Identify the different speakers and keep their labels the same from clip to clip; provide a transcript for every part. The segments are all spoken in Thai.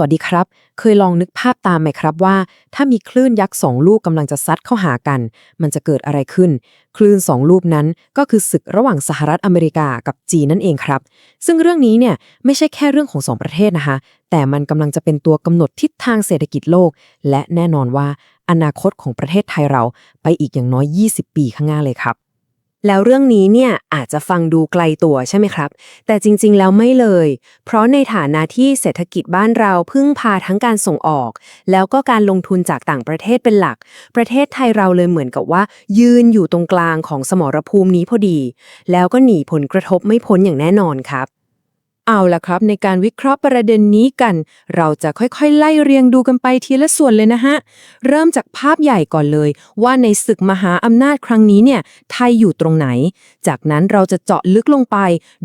Speaker 1: วัสดีครับ เคยลองนึกภาพตามไหมครับว่า ถ้ามีคลื่นยักษ์สองลูกกำลังจะซัดเข้าหากัน มันจะเกิดอะไรขึ้น คลื่นสองลูกนั้นก็คือศึกระหว่างสหรัฐอเมริกากับจีนนั่นเองครับ ซึ่งเรื่องนี้เนี่ยไม่ใช่แค่เรื่องของสองประเทศนะคะ แต่มันกำลังจะเป็นตัวกำหนดทิศทางเศรษฐกิจโลก และแน่นอนว่าอนาคตของประเทศไทยเราไปอีกอย่างน้อย 20 ปีข้างหน้าเลยครับ
Speaker 2: แล้วเรื่องนี้เนี่ยอาจจะฟังดูไกลตัวใช่ไหมครับ แต่จริงๆ แล้วไม่เลย เพราะในฐานะที่เศรษฐกิจบ้านเราพึ่งพาทั้งการส่งออก แล้วก็การลงทุนจากต่างประเทศเป็นหลัก ประเทศไทยเราเลยเหมือนกับว่า ยืนอยู่ตรงกลางของสมรภูมินี้พอดี แล้วก็หนีผลกระทบไม่พ้นอย่างแน่นอนครับ
Speaker 1: เอาล่ะครับ ในการวิเคราะห์ประเด็นนี้กัน เราจะค่อยๆ ไล่เรียงดูกันไปทีละส่วนเลยนะฮะ เริ่มจากภาพใหญ่ก่อนเลย ว่าในศึกมหาอำนาจครั้งนี้เนี่ยไทยอยู่ตรงไหน จากนั้นเราจะเจาะลึกลงไป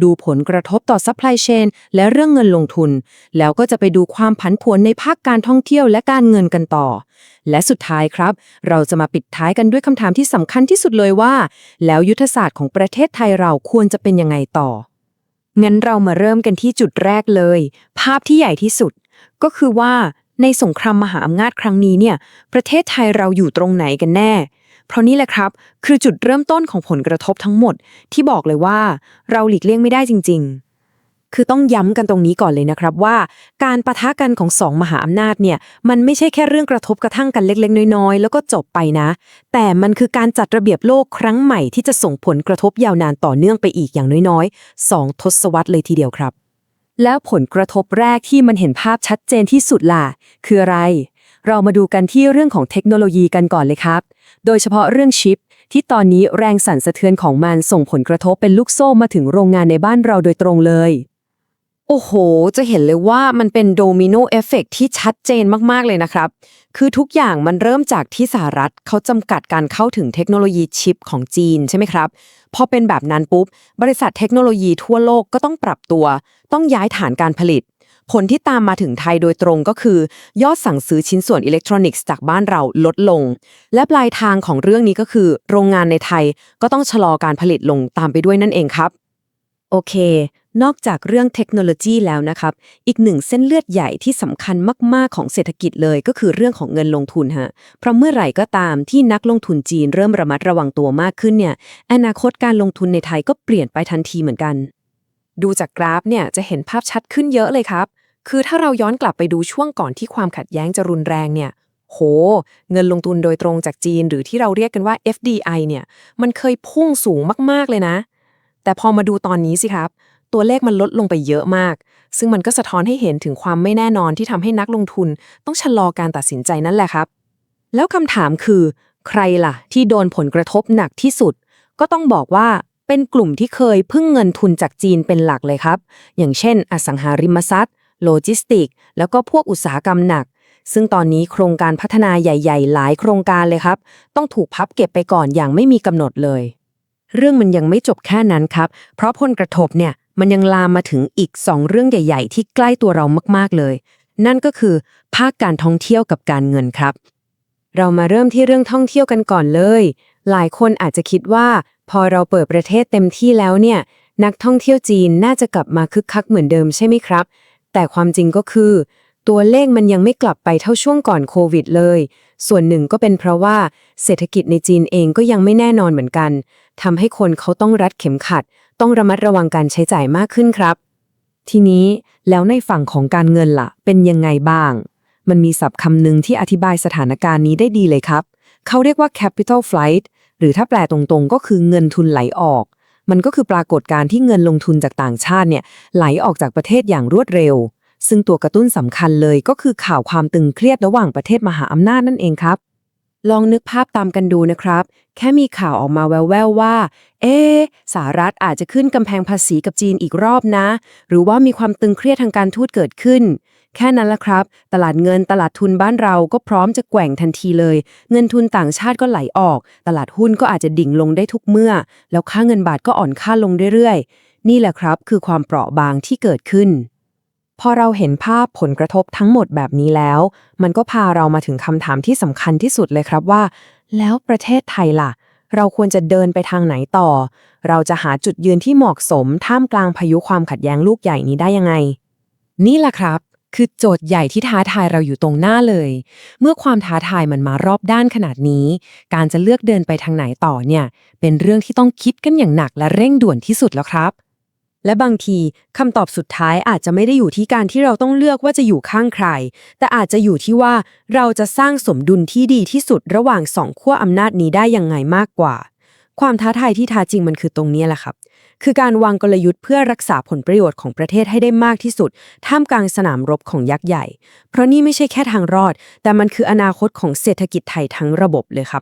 Speaker 1: ดูผลกระทบต่อซัพพลายเชนและเรื่องเงินลงทุน แล้วก็จะไปดูความผันผวนในภาคการท่องเที่ยวและการเงินกันต่อ และสุดท้ายครับ เราจะมาปิดท้ายกันด้วยคำถามที่สำคัญที่สุดเลยว่า แล้วยุทธศาสตร์ของประเทศไทยเราควรจะเป็นยังไงต่อ
Speaker 2: งั้นเรามาเริ่มกันที่จุดแรกเลย ภาพที่ใหญ่ที่สุด ก็คือว่าในสงครามมหาอำนาจครั้งนี้เนี่ยประเทศไทยเราอยู่ตรงไหนกันแน่ เพราะนี่แหละครับ คือจุดเริ่มต้นของผลกระทบทั้งหมด ที่บอกเลยว่า เราหลีกเลี่ยงไม่ได้จริง ๆ คือต้องย้ำกันตรงนี้ก่อนเลยนะครับว่า การประทะกันของสองมหาอำนาจเนี่ยมันไม่ใช่แค่เรื่องกระทบกระทั่งกันเล็กๆ น้อยๆ แล้วก็จบไปนะ แต่มันคือการจัดระเบียบโลกครั้งใหม่ที่จะส่งผลกระทบยาวนานต่อเนื่องไปอีกอย่างน้อยๆสองทศวรรษเลยทีเดียวครับ แล้วผลกระทบแรกที่มันเห็นภาพชัดเจนที่สุดล่ะคืออะไร เรามาดูกันที่เรื่องของเทคโนโลยีกันก่อนเลยครับ โดยเฉพาะเรื่องชิปที่ตอนนี้แรงสั่นสะเทือนของมันส่งผลกระทบเป็นลูกโซ่มาถึงโรงงานในบ้านเราโดยตรงเลย
Speaker 1: โอ้โห จะเห็นเลยว่ามันเป็นโดมิโนเอฟเฟกที่ชัดเจนมากๆเลยนะครับ คือทุกอย่างมันเริ่มจากที่สหรัฐเขาจำกัดการเข้าถึงเทคโนโลยีชิปของจีนใช่ไหมครับ พอเป็นแบบนั้นปุ๊บ บริษัทเทคโนโลยีทั่วโลกก็ต้องปรับตัว ต้องย้ายฐานการผลิต ผลที่ตามมาถึงไทยโดยตรงก็คือ ยอดสั่งซื้อชิ้นส่วนอิเล็กทรอนิกส์จากบ้านเราลดลง และปลายทางของเรื่องนี้ก็คือ โรงงานในไทยก็ต้องชะลอการผลิตลงตามไปด้วยนั่นเองครับ
Speaker 2: โอเค นอกจากเรื่องเทคโนโลยีแล้วนะครับ อีกหนึ่งเส้นเลือดใหญ่ที่สำคัญมาก ๆ ของเศรษฐกิจเลยก็คือเรื่องของเงินลงทุนฮะ เพราะเมื่อไหร่ก็ตามที่นักลงทุนจีนเริ่มระมัดระวังตัวมากขึ้นเนี่ย อนาคตการลงทุนในไทยก็เปลี่ยนไปทันทีเหมือนกัน
Speaker 1: ดูจากกราฟเนี่ยจะเห็นภาพชัดขึ้นเยอะเลยครับ คือถ้าเราย้อนกลับไปดูช่วงก่อนที่ความขัดแย้งจะรุนแรงเนี่ยโห เงินลงทุนโดยตรงจากจีน หรือที่เราเรียกกันว่า FDI เนี่ย มันเคยพุ่งสูงมาก ๆ เลยนะ แต่พอมาดูตอนนี้สิครับ ตัวเลขมันลดลงไปเยอะมาก ซึ่งมันก็สะท้อนให้เห็นถึงความไม่แน่นอนที่ทำให้นักลงทุนต้องชะลอการตัดสินใจนั่นแหละครับ แล้วคำถามคือ ใครล่ะ ที่โดนผลกระทบหนักที่สุด ก็ต้องบอกว่าเป็นกลุ่มที่เคยพึ่งเงินทุนจากจีนเป็นหลักเลยครับ อย่างเช่น อสังหาริมทรัพย์ โลจิสติก แล้วก็พวกอุตสาหกรรมหนัก ซึ่งตอนนี้โครงการพัฒนาใหญ่ ๆ หลายโครงการเลยครับ ต้องถูกพับเก็บไปก่อนอย่างไม่มีกำหนดเลย เรื่องมันยังไม่จบแค่นั้นครับ เพราะผลกระทบเนี่ย มันยังลามมาถึงอีก2เรื่องใหญ่ ๆ ที่ใกล้ตัวเรามากๆเลย นั่นก็คือ ภาคการท่องเที่ยวกับการเงินครับ เรามาเริ่มที่เรื่องท่องเที่ยวกันก่อนเลย หลายคนอาจจะคิดว่า พอเราเปิดประเทศเต็มที่แล้วเนี่ย นักท่องเที่ยวจีนน่าจะกลับมาคึกคักเหมือนเดิมใช่ไหมครับ แต่ความจริงก็คือ ตัวเลขมันยังไม่กลับไปเท่าช่วงก่อนโควิดเลย ส่วนหนึ่งก็เป็นเพราะว่าเศรษฐกิจในจีนเองก็ยังไม่แน่นอนเหมือนกันทำให้คนเขาต้องรัดเข็มขัด ต้องระมัดระวังการใช้จ่ายมากขึ้นครับ ทีนี้แล้วในฝั่งของการเงินล่ะ เป็นยังไงบ้าง มันมีศัพท์คำหนึ่งที่อธิบายสถานการณ์นี้ได้ดีเลยครับ เขาเรียกว่า capital flight หรือถ้าแปลตรงๆ ก็คือเงินทุนไหลออก มันก็คือปรากฏการณ์ที่เงินลงทุนจากต่างชาติเนี่ยไหลออกจากประเทศอย่างรวดเร็ว ซึ่งตัวกระตุ้นสำคัญเลยก็คือข่าวความตึงเครียดระหว่างประเทศมหาอำนาจนั่นเองครับ ลองนึกภาพตามกันดูนะครับ แค่มีข่าวออกมาแววๆว่า เอ๊สหรัฐอาจจะขึ้นกำแพงภาษีกับจีนอีกรอบนะ หรือว่ามีความตึงเครียดทางการทูตเกิดขึ้น แค่นั้นละครับ ตลาดเงินตลาดทุนบ้านเราก็พร้อมจะแกว่งทันทีเลย เงินทุนต่างชาติก็ไหลออก ตลาดหุ้นก็อาจจะดิ่งลงได้ทุกเมื่อ แล้วค่าเงินบาทก็อ่อนค่าลงเรื่อยๆ นี่แหละครับ คือความเปราะบางที่เกิดขึ้น พอเราเห็นภาพผลกระทบทั้งหมดแบบนี้แล้ว มันก็พาเรามาถึงคำถามที่สำคัญที่สุดเลยครับว่า แล้วประเทศไทยล่ะ เราควรจะเดินไปทางไหนต่อ เราจะหาจุดยืนที่เหมาะสม ท่ามกลางพายุความขัดแย้งลูกใหญ่นี้ได้ยังไง นี่แหละครับ คือโจทย์ใหญ่ที่ท้าทายเราอยู่ตรงหน้าเลย เมื่อความท้าทายมันมารอบด้านขนาดนี้ การจะเลือกเดินไปทางไหนต่อเนี่ย เป็นเรื่องที่ต้องคิดกันอย่างหนักและเร่งด่วนที่สุดแล้วครับ
Speaker 2: และบางทีคำตอบสุดท้ายอาจจะไม่ได้อยู่ที่การที่เราต้องเลือกว่าจะอยู่ข้างใคร แต่อาจจะอยู่ที่ว่าเราจะสร้างสมดุลที่ดีที่สุดระหว่างสองขั้วอำนาจนี้ได้ยังไงมากกว่า ความท้าทายที่แท้จริงมันคือตรงนี้แหละครับ คือการวางกลยุทธ์เพื่อรักษาผลประโยชน์ของประเทศให้ได้มากที่สุด ท่ามกลางสนามรบของยักษ์ใหญ่ เพราะนี่ไม่ใช่แค่ทางรอด แต่มันคืออนาคตของเศรษฐกิจไทยทั้งระบบเลยครับ